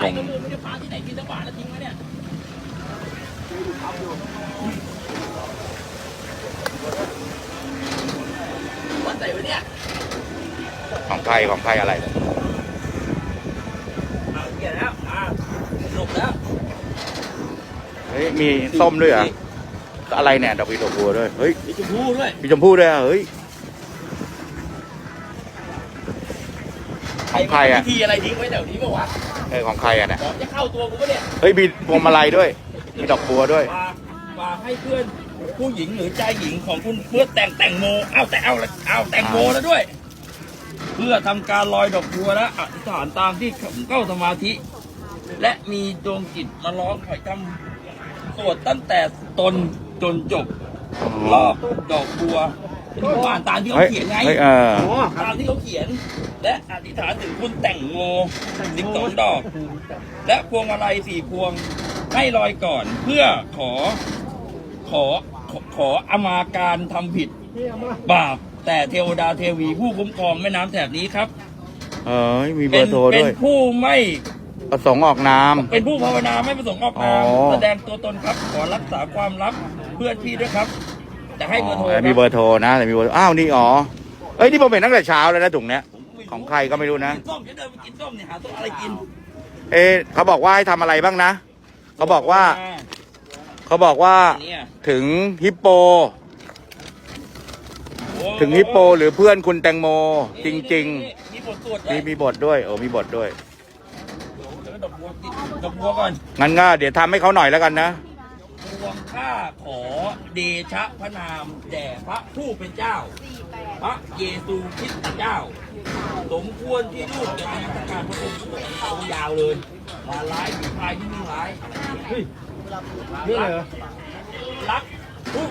ไข่กระมูไม่ได้ปลาที่ไหนกินสักบาทแล้วทิ้งไว้เนี่ยวัดใส่ไว้เนี่ยของใครของใครอะไรอ่าเกียร์แล้วอ่าหลบแล้วเฮ้ยมีส้มด้วยเหรออะไรเนี่ยดอกอีดอกบัวด้วยเฮ้ยมีชมพูด้วยมีชมพู่ด้วยเหรอเฮ้ยของใครอะวิธีอะไรทิ้งไว้แถวนี้ปะวะ เออของใครอะเนี่ยของจะเข้าตัวกูปะเนี่ยเฮ้ยมีพวงมาลัยด้วย มีดอกบัวด้วยฝากฝากให้เพื่อนผู้หญิงหรือใจหญิงของคุณเพื่อแต่งแต่งโมเอาแต่เอาละเอาแต่งโมแล้วด้วย เพื่อทำการลอยดอกบัวและอธิษฐานตามที่เข้าสมาธิ และมีดวงจิตมาร้องขอยทำสวดตั้งแต่ตนจนจบรอบดอกบัวที่ ผมอ่านตามที่เขาเฮ้ยเขียนไง เฮ้ยเออตามที่เขาเขียน และอธิษฐานถึงคุณแต่งโมสิบสองดอก และพวงมาลัยสี่พวงให้ลอยก่อนเพื่อขอ ขอขอขออมาการทำผิด บาป แต่เทวดาเทวีผู้คุ้มครองแม่น้ำแถบนี้ครับ เออมีเบเป็อนร์โทรเป็ด้นวยผู้ไม่ ประสงค์ออกนาม เป็นผู้ภาวนาไม่ประสงค์ออกนามอ๋อ แสดงตัวตนครับ ขอรักษาความลับเพื่อนพี่ด้วยครับ จะให้เบอร์โทรอ๋อมีเบอร์โทรนะแต่มีเบอร์อ้าวนี่อ๋อเอ้ยนี่ผมเห็นตั้งแต่เช้าแล้วนะถุงเนี้ย ของใครก็ไม่รู้นะ กิส้มจะเดินไปกินส้มเนี่ยหาส้มอะไรกินเอ๊ะเขาบอกว่าให้ทำอะไรบ้างนะเขาบอกว่าเขาบอกว่าเนี่ยถึงฮิปโป โอ้ถึงฮิปโปหรือเพื่อนคุณแตงโมจริงๆมีบทสวดๆ ด้วมียมีบทด้วยโอ้มีบทด้วย เดี๋ยวดอกบัวติดดอกบัวก่อนงั้นก็เดี๋ยวทำให้เขาหน่อยแล้วกันนะพ วงข้าขอเดชะพระนามแด่พระผู้เป็นเจ้า พระเยซูคริสต์เจ้า สมควรที่ลูกจะมีประกาศพระองค์เอายาวเลย มาร้ายผีพายที่นี่ร้ายเฮ้ยเรื่องอะไรรักทุก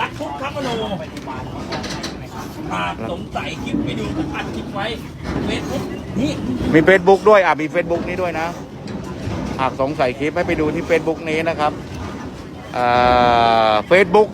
รักทุกทัพมโนหากสงสัยคลิปไปดูผมอัดคลิปไว้เฟซบุ๊กนี่มีเฟซบุ๊กด้วยอะมีเฟซบุ๊กนี้ด้วยนะหากสงสัยคลิปให้ไปดูที่เฟซบุ๊กนี้นะครับเฟซบุ๊ก